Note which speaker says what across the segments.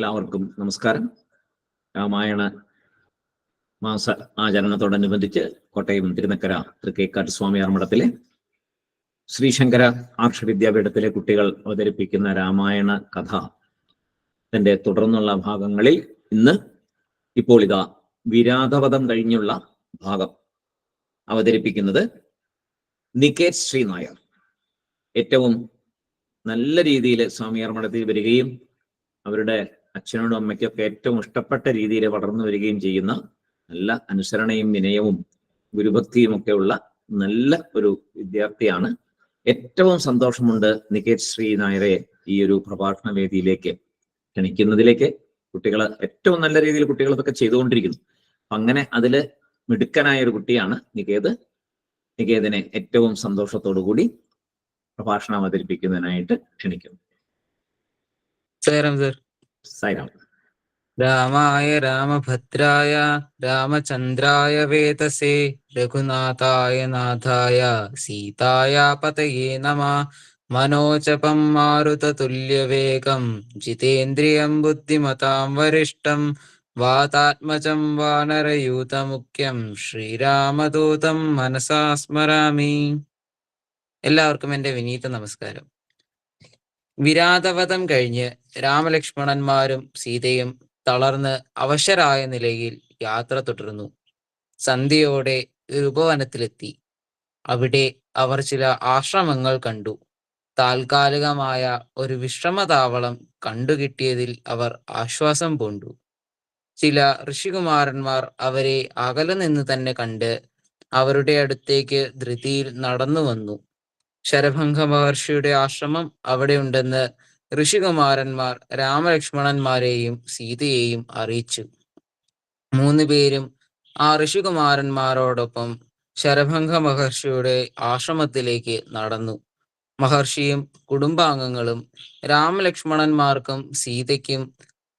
Speaker 1: എല്ലാവർക്കും നമസ്കാരം. രാമായണ മാസ ആചരണത്തോടനുബന്ധിച്ച് കോട്ടയം തിരുനക്കര തൃക്കേക്കാട്ട് സ്വാമി ആർമഠത്തിലെ ശ്രീശങ്കര ആക്ഷ വിദ്യാപീഠത്തിലെ കുട്ടികൾ അവതരിപ്പിക്കുന്ന രാമായണ കഥ തന്റെ തുടർന്നുള്ള ഭാഗങ്ങളിൽ ഇന്ന് ഇപ്പോൾ ഇതാ വിരാധവധം കഴിഞ്ഞുള്ള ഭാഗം അവതരിപ്പിക്കുന്നത് നികേത് ശ്രീ നായർ ഏറ്റവും നല്ല രീതിയിൽ സ്വാമിയാർ മഠത്തിൽ വരികയും അവരുടെ അച്ഛനോടും അമ്മയ്ക്കൊക്കെ ഏറ്റവും ഇഷ്ടപ്പെട്ട രീതിയിൽ വളർന്നു വരികയും ചെയ്യുന്ന നല്ല അനുസരണയും വിനയവും ഗുരുഭക്തിയും ഒക്കെ ഉള്ള നല്ല ഒരു വിദ്യാർത്ഥിയാണ്. ഏറ്റവും സന്തോഷമുണ്ട് നികേഷ് ശ്രീ നായരെ ഈ ഒരു പ്രഭാഷണ വേദിയിലേക്ക് ക്ഷണിക്കുന്നതിലേക്ക്. കുട്ടികൾ ഏറ്റവും നല്ല രീതിയിൽ കുട്ടികൾ ഇതൊക്കെ ചെയ്തുകൊണ്ടിരിക്കുന്നു. അങ്ങനെ അതിൽ മിടുക്കനായ ഒരു കുട്ടിയാണ് നികേത്. നികേതിനെ ഏറ്റവും സന്തോഷത്തോടു കൂടി പ്രഭാഷണം അവതരിപ്പിക്കുന്നതിനായിട്ട് ക്ഷണിക്കുന്നു.
Speaker 2: സർ.
Speaker 1: സായിരാം
Speaker 2: രാമായ രാമഭദ്രായ രാമചന്ദ്രായ വേതസേ രഘുനാഥായ നാഥായ സീതായ പതയേ നമ മനോജപം മാരുതതുല്യവേഗം ജിതേന്ദ്രിയം ബുദ്ധിമതാം വരിഷ്ടം വാതാത്മജം വാനരയൂതമുഖ്യം ശ്രീരാമദൂതം മനസാ സ്മരാമി എല്ലാവർക്കും എന്റെ വിനീത നമസ്കാരം. വിരാതവധം കഴിഞ്ഞ് രാമലക്ഷ്മണന്മാരും സീതയും തളർന്ന് അവശരായ നിലയിൽ യാത്ര തുടരുന്നു സന്ധ്യയോടെ ഒരു ഉപവനത്തിലെത്തി അവിടെ അവർ ചില ആശ്രമങ്ങൾ കണ്ടു. താൽക്കാലികമായ ഒരു വിശ്രമതാവളം കണ്ടുകിട്ടിയതിൽ അവർ ആശ്വാസം പൂണ്ടു. ചില ഋഷികുമാരന്മാർ അവരെ അകലെ നിന്ന് തന്നെ കണ്ട് അവരുടെ അടുത്തേക്ക് ധൃതിയിൽ നടന്നു വന്നു ശരഭംഗ മഹർഷിയുടെ ആശ്രമം അവിടെ ഉണ്ടെന്ന് ഋഷികുമാരന്മാർ രാമലക്ഷ്മണന്മാരെയും സീതയെയും അറിയിച്ചു. മൂന്ന് പേരും ആ ഋഷികുമാരന്മാരോടൊപ്പം ശരഭംഗ മഹർഷിയുടെ ആശ്രമത്തിലേക്ക് നടന്നു. മഹർഷിയും കുടുംബാംഗങ്ങളും രാമലക്ഷ്മണന്മാർക്കും സീതയ്ക്കും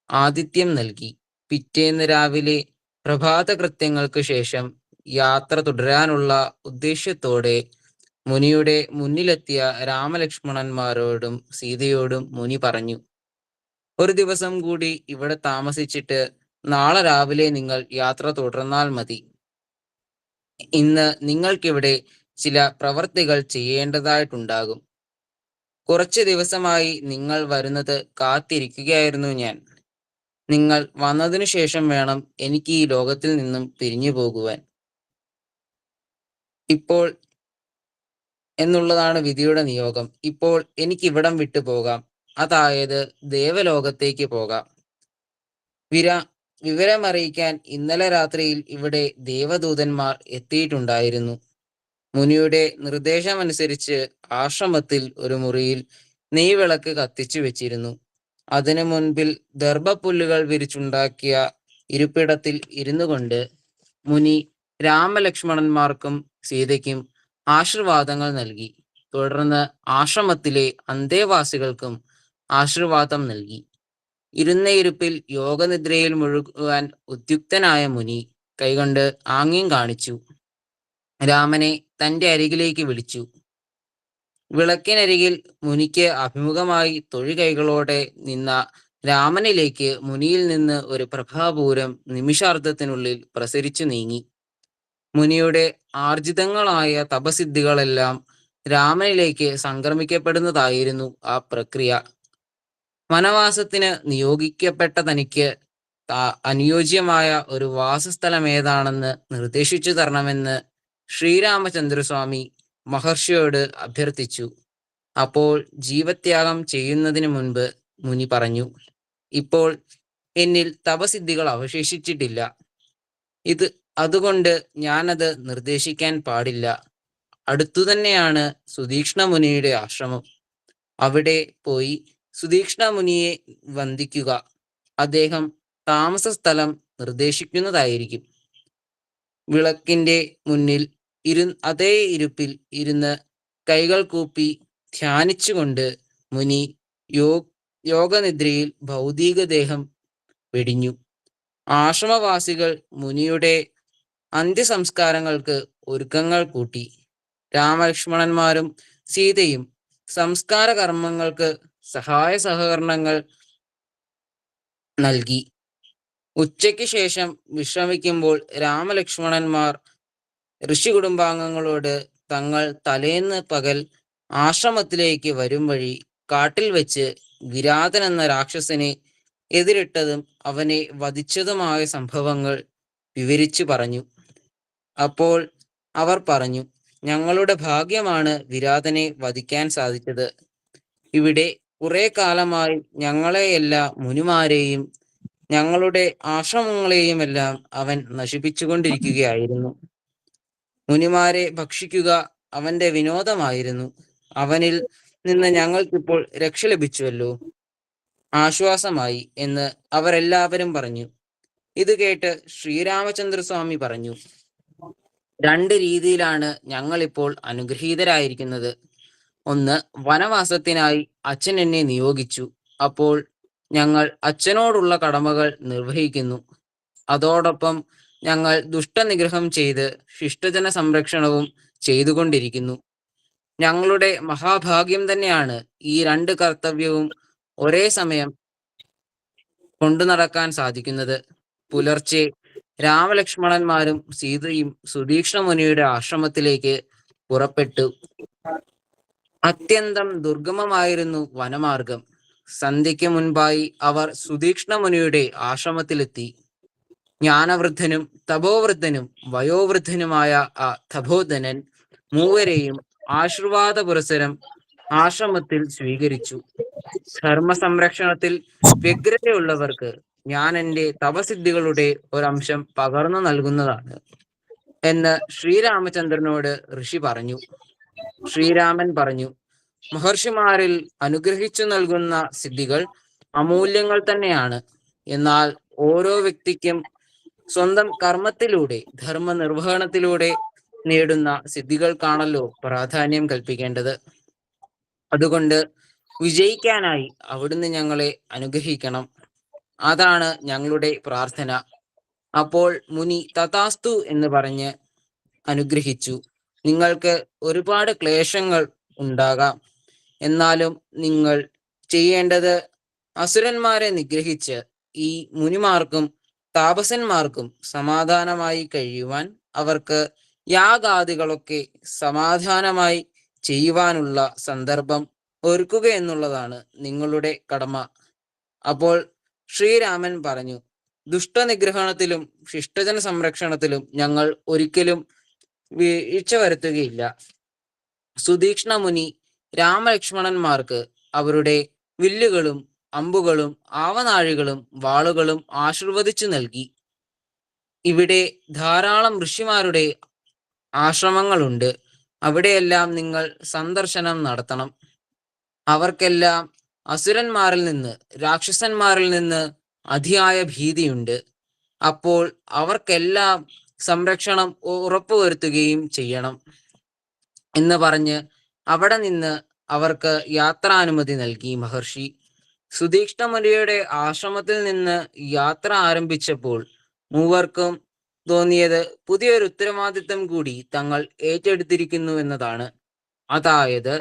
Speaker 2: ആതിഥ്യം നൽകി. പിറ്റേന്ന് രാവിലെ പ്രഭാത കൃത്യങ്ങൾക്ക് ശേഷം യാത്ര തുടരാനുള്ള ഉദ്ദേശ്യത്തോടെ മുനിയുടെ മുന്നിലെത്തിയ രാമലക്ഷ്മണന്മാരോടും സീതയോടും മുനി പറഞ്ഞു ഒരു ദിവസം കൂടി ഇവിടെ താമസിച്ചിട്ട് നാളെ രാവിലെ നിങ്ങൾ യാത്ര തുടർന്നാൽ മതി. ഇന്ന് നിങ്ങൾക്കിവിടെ ചില പ്രവർത്തികൾ ചെയ്യേണ്ടതായിട്ടുണ്ടാകും. കുറച്ച് ദിവസമായി നിങ്ങൾ വരുന്നത് കാത്തിരിക്കുകയായിരുന്നു ഞാൻ. നിങ്ങൾ വന്നതിനു ശേഷം വേണം എനിക്ക് ഈ ലോകത്തിൽ നിന്നും പിരിഞ്ഞു പോകുവാൻ ഇപ്പോൾ എന്നുള്ളതാണ് വിധിയുടെ നിയോഗം. ഇപ്പോൾ എനിക്ക് ഇവിടം വിട്ടു പോകാം. അതായത് ദേവലോകത്തേക്ക് പോകാം. വിര വിവരമറിയിക്കാൻ ഇന്നലെ രാത്രിയിൽ ഇവിടെ ദേവദൂതന്മാർ എത്തിയിട്ടുണ്ടായിരുന്നു. മുനിയുടെ നിർദ്ദേശമനുസരിച്ച് ആശ്രമത്തിൽ ഒരു മുറിയിൽ നെയ്വിളക്ക് കത്തിച്ചു വെച്ചിരുന്നു. അതിനു മുൻപിൽ ദർഭപ്പുല്ലുകൾ വിരിച്ചുണ്ടാക്കിയ ഇരിപ്പിടത്തിൽ ഇരുന്നു കൊണ്ട് മുനി രാമലക്ഷ്മണന്മാർക്കും സീതയ്ക്കും ആശീർവാദങ്ങൾ നൽകി. തുടർന്ന് ആശ്രമത്തിലെ അന്തേവാസികൾക്കും ആശീർവാദം നൽകി. ഇരുന്നയിരുപ്പിൽ യോഗനിദ്രയിൽ മുഴുകുവാൻ ഉദ്യുക്തനായ മുനി കൈകൊണ്ട് ആംഗ്യം കാണിച്ചു. രാമനെ തന്റെ അരികിലേക്ക് വിളിച്ചു. വിളക്കിനരികിൽ മുനിക്ക് അഭിമുഖമായി തൊഴികൈകളോടെ നിന്ന രാമനിലേക്ക് മുനിയിൽ നിന്ന് ഒരു പ്രഭാപൂരം നിമിഷാർദ്ധത്തിനുള്ളിൽ പ്രസരിച്ചു നീങ്ങി. മുനിയുടെ ആർജിതങ്ങളായ തപസിദ്ധികളെല്ലാം രാമനിലേക്ക് സംക്രമിക്കപ്പെടുന്നതായിരുന്നു ആ പ്രക്രിയ. വനവാസത്തിന് നിയോഗിക്കപ്പെട്ട തനിക്ക് അനുയോജ്യമായ ഒരു വാസസ്ഥലം ഏതാണെന്ന് നിർദ്ദേശിച്ചു തരണമെന്ന് ശ്രീരാമചന്ദ്രസ്വാമി മഹർഷിയോട് അഭ്യർത്ഥിച്ചു. അപ്പോൾ ജീവത്യാഗം ചെയ്യുന്നതിന് മുൻപ് മുനി പറഞ്ഞു ഇപ്പോൾ എന്നിൽ തപസിദ്ധികൾ അവശേഷിച്ചിട്ടില്ല. ഇത് അതുകൊണ്ട് ഞാനത് നിർദ്ദേശിക്കാൻ പാടില്ല. അടുത്തു തന്നെയാണ് സുതീക്ഷ്ണ മുനിയുടെ ആശ്രമം. അവിടെ പോയി സുതീക്ഷ്ണ മുനിയെ വന്ദിക്കുക. അദ്ദേഹം താമസ സ്ഥലം നിർദ്ദേശിക്കുന്നതായിരിക്കും. വിളക്കിന്റെ മുന്നിൽ ഇരു അതേ ഇരുപ്പിൽ ഇരുന്ന് കൈകൾ കൂപ്പി ധ്യാനിച്ചുകൊണ്ട് മുനി യോ യോഗനിദ്രയിൽ ഭൗതികദേഹം വെടിഞ്ഞു. ആശ്രമവാസികൾ മുനിയുടെ അന്ത്യസംസ്കാരങ്ങൾക്ക് ഒരുക്കങ്ങൾ കൂട്ടി. രാമലക്ഷ്മണന്മാരും സീതയും സംസ്കാര കർമ്മങ്ങൾക്ക് സഹായ സഹകരണങ്ങൾ നൽകി. ഉച്ചയ്ക്ക് ശേഷം വിശ്രമിക്കുമ്പോൾ രാമലക്ഷ്മണന്മാർ ഋഷി കുടുംബാംഗങ്ങളോട് തങ്ങൾ തലേന്ന് പകൽ ആശ്രമത്തിലേക്ക് വരും വഴി കാട്ടിൽ വെച്ച് വിരാതൻ എന്ന രാക്ഷസനെ എതിരിട്ടതും അവനെ വധിച്ചതുമായ സംഭവങ്ങൾ വിവരിച്ചു പറഞ്ഞു. അപ്പോൾ അവർ പറഞ്ഞു ഞങ്ങളുടെ ഭാഗ്യമാണ് വിരാതനെ വധിക്കാൻ സാധിച്ചത്. ഇവിടെ കുറെ കാലമായി ഞങ്ങളെയെല്ലാ മുനിമാരെയും ഞങ്ങളുടെ ആശ്രമങ്ങളെയും എല്ലാം അവൻ നശിപ്പിച്ചുകൊണ്ടിരിക്കുകയായിരുന്നു. മുനിമാരെ ഭക്ഷിക്കുക അവന്റെ വിനോദമായിരുന്നു. അവനിൽ നിന്ന് ഞങ്ങൾക്കിപ്പോൾ രക്ഷ ലഭിച്ചുവല്ലോ. ആശ്വാസമായി എന്ന് അവരെല്ലാവരും പറഞ്ഞു. ഇത് കേട്ട് ശ്രീരാമചന്ദ്രസ്വാമി പറഞ്ഞു രണ്ട് രീതിയിലാണ് ഞങ്ങൾ ഇപ്പോൾ അനുഗ്രഹീതരായിരിക്കുന്നത്. ഒന്ന് വനവാസത്തിനായി അച്ഛൻ എന്നെ നിയോഗിച്ചു. അപ്പോൾ ഞങ്ങൾ അച്ഛനോടുള്ള കടമകൾ നിർവഹിക്കുന്നു. അതോടൊപ്പം ഞങ്ങൾ ദുഷ്ടനിഗ്രഹം ചെയ്ത് ശിഷ്ടജന സംരക്ഷണവും ചെയ്തുകൊണ്ടിരിക്കുന്നു. ഞങ്ങളുടെ മഹാഭാഗ്യം തന്നെയാണ് ഈ രണ്ട് കർത്തവ്യവും ഒരേ സമയം കൊണ്ടു നടക്കാൻ സാധിക്കുന്നത്. പുലർച്ചെ രാമലക്ഷ്മണന്മാരും സീതയും സുധീക്ഷണ മുനിയുടെ ആശ്രമത്തിലേക്ക് പുറപ്പെട്ടു. അത്യന്തം ദുർഗമമായിരുന്നു വനമാർഗം. സന്ധ്യയ്ക്ക് മുൻപായി അവർ സുധീക്ഷണ മുനിയുടെ ആശ്രമത്തിലെത്തി. ജ്ഞാനവൃദ്ധനും തപോവൃദ്ധനും വയോവൃദ്ധനുമായ ആ തപോധനൻ മൂവരെയും ആശീർവാദ പുരസരം ആശ്രമത്തിൽ സ്വീകരിച്ചു. ധർമ്മ സംരക്ഷണത്തിൽ വ്യഗ്രതയുള്ളവർക്ക് ഞാൻ എന്റെ തപസിദ്ധികളുടെ ഒരംശം പകർന്നു നൽകുന്നതാണ് എന്ന് ശ്രീരാമചന്ദ്രനോട് ഋഷി പറഞ്ഞു. ശ്രീരാമൻ പറഞ്ഞു മഹർഷിമാരിൽ അനുഗ്രഹിച്ചു നൽകുന്ന സിദ്ധികൾ അമൂല്യങ്ങൾ തന്നെയാണ്. എന്നാൽ ഓരോ വ്യക്തിക്കും സ്വന്തം കർമ്മത്തിലൂടെ ധർമ്മ നിർവഹണത്തിലൂടെ നേടുന്ന സിദ്ധികൾക്കാണല്ലോ പ്രാധാന്യം കൽപ്പിക്കേണ്ടത്. അതുകൊണ്ട് വിജയിക്കാനായി അവിടുന്ന് ഞങ്ങളെ അനുഗ്രഹിക്കണം. അതാണ് ഞങ്ങളുടെ പ്രാർത്ഥന. അപ്പോൾ മുനി തഥാസ്തു എന്ന് പറഞ്ഞ് അനുഗ്രഹിച്ചു. നിങ്ങൾക്ക് ഒരുപാട് ക്ലേശങ്ങൾ ഉണ്ടാകാം. എന്നാലും നിങ്ങൾ ചെയ്യേണ്ടത് അസുരന്മാരെ നിഗ്രഹിച്ച് ഈ മുനിമാർക്കും താപസന്മാർക്കും സമാധാനമായി കഴിയുവാൻ അവർക്ക് യാഗാദികളൊക്കെ സമാധാനമായി ചെയ്യുവാനുള്ള സന്ദർഭം ഒരുക്കുക എന്നുള്ളതാണ് നിങ്ങളുടെ കടമ. അപ്പോൾ ശ്രീരാമൻ പറഞ്ഞു ദുഷ്ടനിഗ്രഹണത്തിലും ശിഷ്ടജന സംരക്ഷണത്തിലും ഞങ്ങൾ ഒരിക്കലും വീഴ്ച വരുത്തുകയില്ല. സുതീക്ഷ്ണ മുനി രാമലക്ഷ്മണന്മാർക്ക് അവരുടെ വില്ലുകളും അമ്പുകളും ആവനാഴികളും വാളുകളും ആശീർവദിച്ചു നൽകി. ഇവിടെ ധാരാളം ഋഷിമാരുടെ ആശ്രമങ്ങളുണ്ട്. അവിടെയെല്ലാം നിങ്ങൾ സന്ദർശനം നടത്തണം. അവർക്കെല്ലാം അസുരന്മാരിൽ നിന്ന് രാക്ഷസന്മാരിൽ നിന്ന് അതിയായ ഭീതിയുണ്ട്. അപ്പോൾ അവർക്കെല്ലാം സംരക്ഷണം ഉറപ്പുവരുത്തുകയും ചെയ്യണം എന്ന് പറഞ്ഞ് അവിടെ നിന്ന് അവർക്ക് യാത്രാനുമതി നൽകി മഹർഷി. സുധീഷ്ണമുനിയുടെ ആശ്രമത്തിൽ നിന്ന് യാത്ര ആരംഭിച്ചപ്പോൾ മൂവർക്കും തോന്നിയത് പുതിയൊരു ഉത്തരവാദിത്തം കൂടി തങ്ങൾ ഏറ്റെടുത്തിരിക്കുന്നു എന്നതാണ്. അതായത്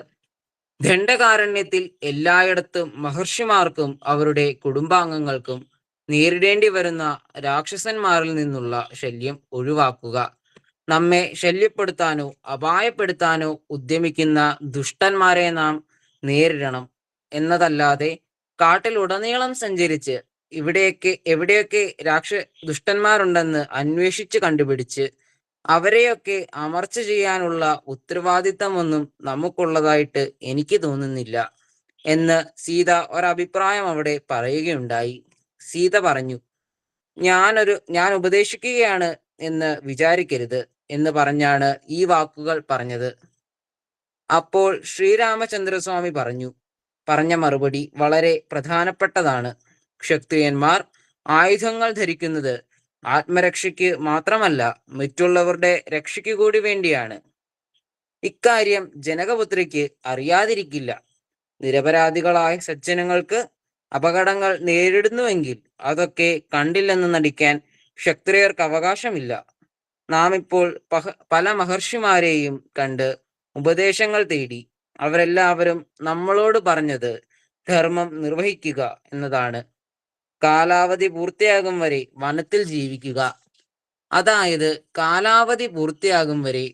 Speaker 2: ദണ്ഡകാരണ്യത്തിൽ എല്ലായിടത്തും മഹർഷിമാർക്കും അവരുടെ കുടുംബാംഗങ്ങൾക്കും നേരിടേണ്ടി വരുന്ന രാക്ഷസന്മാരിൽ നിന്നുള്ള ശല്യം ഒഴിവാക്കുക. നമ്മെ ശല്യപ്പെടുത്താനോ അപായപ്പെടുത്താനോ ഉദ്യമിക്കുന്ന ദുഷ്ടന്മാരെ നാം നേരിടണം എന്നതല്ലാതെ കാട്ടിലുടനീളം സഞ്ചരിച്ച് ഇവിടെയൊക്കെ എവിടെയൊക്കെ രാക്ഷ ദുഷ്ടന്മാരുണ്ടെന്ന് അന്വേഷിച്ച് കണ്ടുപിടിച്ച് അവരെയൊക്കെ അമർച്ച ചെയ്യാനുള്ള ഉത്തരവാദിത്തമൊന്നും നമുക്കുള്ളതായിട്ട് എനിക്ക് തോന്നുന്നില്ല എന്ന് സീത ഒരഭിപ്രായം അവിടെ പറയുകയുണ്ടായി. സീത പറഞ്ഞു ഞാനൊരു ഞാൻ ഉപദേശിക്കുകയാണ് എന്ന് വിചാരിക്കരുത് എന്ന് പറഞ്ഞാണ് ഈ വാക്കുകൾ പറഞ്ഞത്. അപ്പോൾ ശ്രീരാമചന്ദ്രസ്വാമി പറഞ്ഞു പറഞ്ഞ മറുപടി വളരെ പ്രധാനപ്പെട്ടതാണ്. ക്ഷത്രിയന്മാർ ആയുധങ്ങൾ ധരിക്കുന്നത് ആത്മരക്ഷയ്ക്ക് മാത്രമല്ല മറ്റുള്ളവരുടെ രക്ഷയ്ക്ക് കൂടി വേണ്ടിയാണ്. ഇക്കാര്യം ജനകപുത്രിക്ക് അറിയാതിരിക്കില്ല. നിരപരാധികളായ സജ്ജനങ്ങൾക്ക് അപകടങ്ങൾ നേരിടുന്നുവെങ്കിൽ അതൊക്കെ കണ്ടില്ലെന്ന് നടിക്കാൻ ക്ഷത്രിയർക്ക് അവകാശമില്ല. നാം ഇപ്പോൾ പല മഹർഷിമാരെയും കണ്ട് ഉപദേശങ്ങൾ തേടി അവരെല്ലാവരും നമ്മളോട് പറഞ്ഞത് ധർമ്മം നിർവഹിക്കുക എന്നതാണ് കാലാവധി പൂർത്തിയാകും വരെ വനത്തിൽ ജീവിക്കുക. അതായത് കാലാവധി പൂർത്തിയാകും വരെ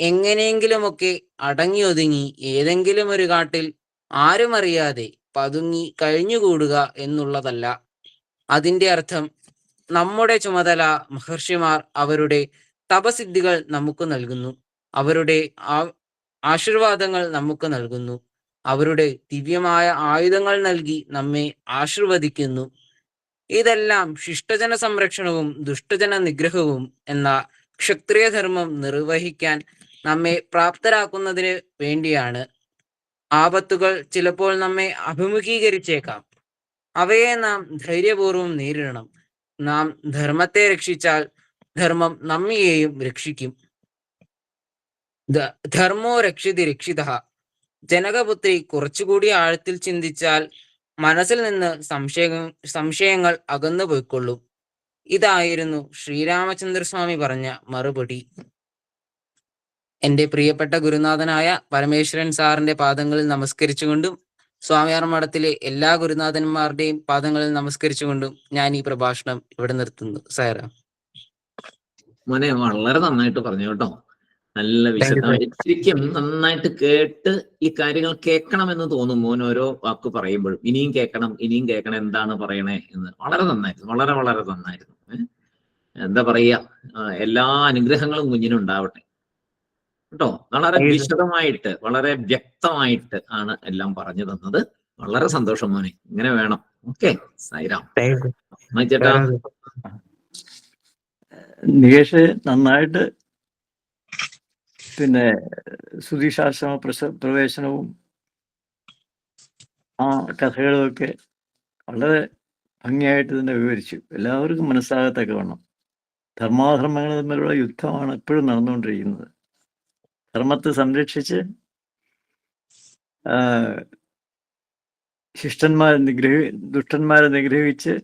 Speaker 2: എങ്ങനെയെങ്കിലുമൊക്കെ അടങ്ങി ഒതുങ്ങി ഏതെങ്കിലും ഒരു കാട്ടിൽ ആരുമറിയാതെ പതുങ്ങി കഴിഞ്ഞുകൂടുക എന്നുള്ളതല്ല. അതിന്റെ അർത്ഥം നമ്മുടെ ചുമതല മഹർഷിമാർ അവരുടെ തപസിദ്ധികൾ നമുക്ക് നൽകുന്നു. അവരുടെ ആശീർവാദങ്ങൾ നമുക്ക് നൽകുന്നു. അവരുടെ ദിവ്യമായ ആയുധങ്ങൾ നൽകി നമ്മെ ആശീർവദിക്കുന്നു. ഇതെല്ലാം ശിഷ്ടജന സംരക്ഷണവും ദുഷ്ടജന നിഗ്രഹവും എന്ന ക്ഷത്രിയ ധർമ്മം നിർവഹിക്കാൻ നമ്മെ പ്രാപ്തരാക്കുന്നതിന് വേണ്ടിയാണ്. ആപത്തുകൾ ചിലപ്പോൾ നമ്മെ അഭിമുഖീകരിച്ചേക്കാം. അവയെ നാം ധൈര്യപൂർവം നേരിടണം. നാം ധർമ്മത്തെ രക്ഷിച്ചാൽ ധർമ്മം നമ്മയെയും രക്ഷിക്കും. ധർമ്മോ രക്ഷിതി രക്ഷിത. ജനകപുത്രി കുറച്ചുകൂടി ആഴത്തിൽ ചിന്തിച്ചാൽ മനസ്സിൽ നിന്ന് സംശയ സംശയങ്ങൾ അകന്നു പോയിക്കൊള്ളും. ഇതായിരുന്നു ശ്രീരാമചന്ദ്രസ്വാമി പറഞ്ഞ മറുപടി. എന്റെ പ്രിയപ്പെട്ട ഗുരുനാഥനായ പരമേശ്വരൻ സാറിന്റെ പാദങ്ങളിൽ നമസ്കരിച്ചുകൊണ്ടും സ്വാമിയാർ മഠത്തിലെ എല്ലാ ഗുരുനാഥന്മാരുടെയും പാദങ്ങളിൽ നമസ്കരിച്ചുകൊണ്ടും ഞാൻ ഈ പ്രഭാഷണം ഇവിടെ നിർത്തുന്നു. സാറ.
Speaker 1: മോനെ വളരെ നന്നായിട്ട് പറഞ്ഞു കേട്ടോ. നല്ല
Speaker 2: you, sir.
Speaker 1: വിശദമായി ശരിക്കും നന്നായിട്ട് കേട്ട് ഈ കാര്യങ്ങൾ കേൾക്കണം എന്ന് തോന്നും മോൻ ഓരോ വാക്ക് പറയുമ്പോഴും. ഇനിയും കേൾക്കണം ഇനിയും കേൾക്കണം എന്താണ് പറയണേ എന്ന്. വളരെ നന്നായിരുന്നു. വളരെ വളരെ നന്നായിരുന്നു? എന്താ പറയാ എല്ലാ അനുഗ്രഹങ്ങളും കുഞ്ഞിനുണ്ടാവട്ടെ. കേട്ടോ? വളരെ. വിശദമായിട്ട് വളരെ വ്യക്തമായിട്ട് ആണ് എല്ലാം പറഞ്ഞു തന്നത്. വളരെ സന്തോഷം മോനെ. ഇങ്ങനെ വേണം. ഓക്കെ സൈറാം. ചേട്ടാ
Speaker 3: നികേഷ് നന്നായിട്ട് പിന്നെ സുധീഷാശ്രമ പ്രസ പ്രവേശനവും ആ കഥകളുമൊക്കെ വളരെ ഭംഗിയായിട്ട് തന്നെ വിവരിച്ചു. എല്ലാവർക്കും മനസ്സിലാകത്തക്ക വേണം ധർമാധർമ്മങ്ങൾ തമ്മിലുള്ള യുദ്ധമാണ് എപ്പോഴും നടന്നുകൊണ്ടിരിക്കുന്നത്. ധർമ്മത്തെ സംരക്ഷിച്ച് ശിഷ്ടന്മാരെ നിഗ്രഹി ദുഷ്ടന്മാരെ നിഗ്രഹിച്ച്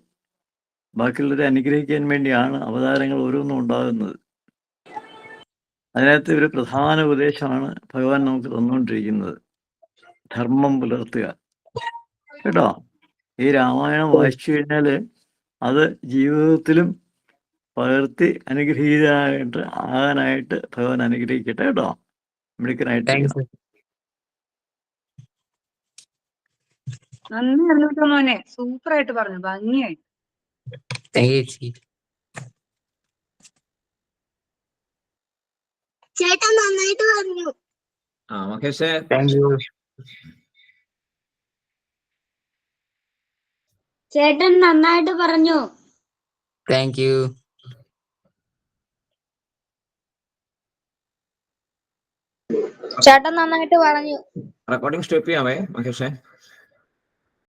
Speaker 3: ബാക്കിയുള്ളവരെ അനുഗ്രഹിക്കാൻ വേണ്ടിയാണ് അവതാരങ്ങൾ ഓരോന്നും ഉണ്ടാകുന്നത്. അതിനകത്ത് ഒരു പ്രധാന ഉപദേശമാണ് ഭഗവാൻ നമുക്ക് തന്നുകൊണ്ടിരിക്കുന്നത്. ധർമ്മം പുലർത്തുക. കേട്ടോ? ഈ രാമായണം വായിച്ചു കഴിഞ്ഞാൽ അത് ജീവിതത്തിലും പകർത്തി അനുഗ്രഹീതനായിട്ട് ആകാനായിട്ട് ഭഗവാൻ അനുഗ്രഹിക്കട്ടെ കേട്ടോ? മിടുക്കനായിട്ട്.
Speaker 4: നന്ദി ആയിട്ട് പറഞ്ഞു. ഭംഗിയായി
Speaker 2: താങ്ക് യു ചേച്ചി
Speaker 5: ചേട്ടൻ നന്നായിട്ട് പറഞ്ഞു.
Speaker 1: ആ മഹേഷ്.
Speaker 2: താങ്ക് യു
Speaker 5: ചേട്ടൻ നന്നായിട്ട് പറഞ്ഞു.
Speaker 2: താങ്ക് യു
Speaker 5: ചേട്ടൻ നന്നായിട്ട് പറഞ്ഞു.
Speaker 1: റെക്കോർഡിംഗ് സ്റ്റോപ്പ് ചെയ്യാമേ മഹേഷേ?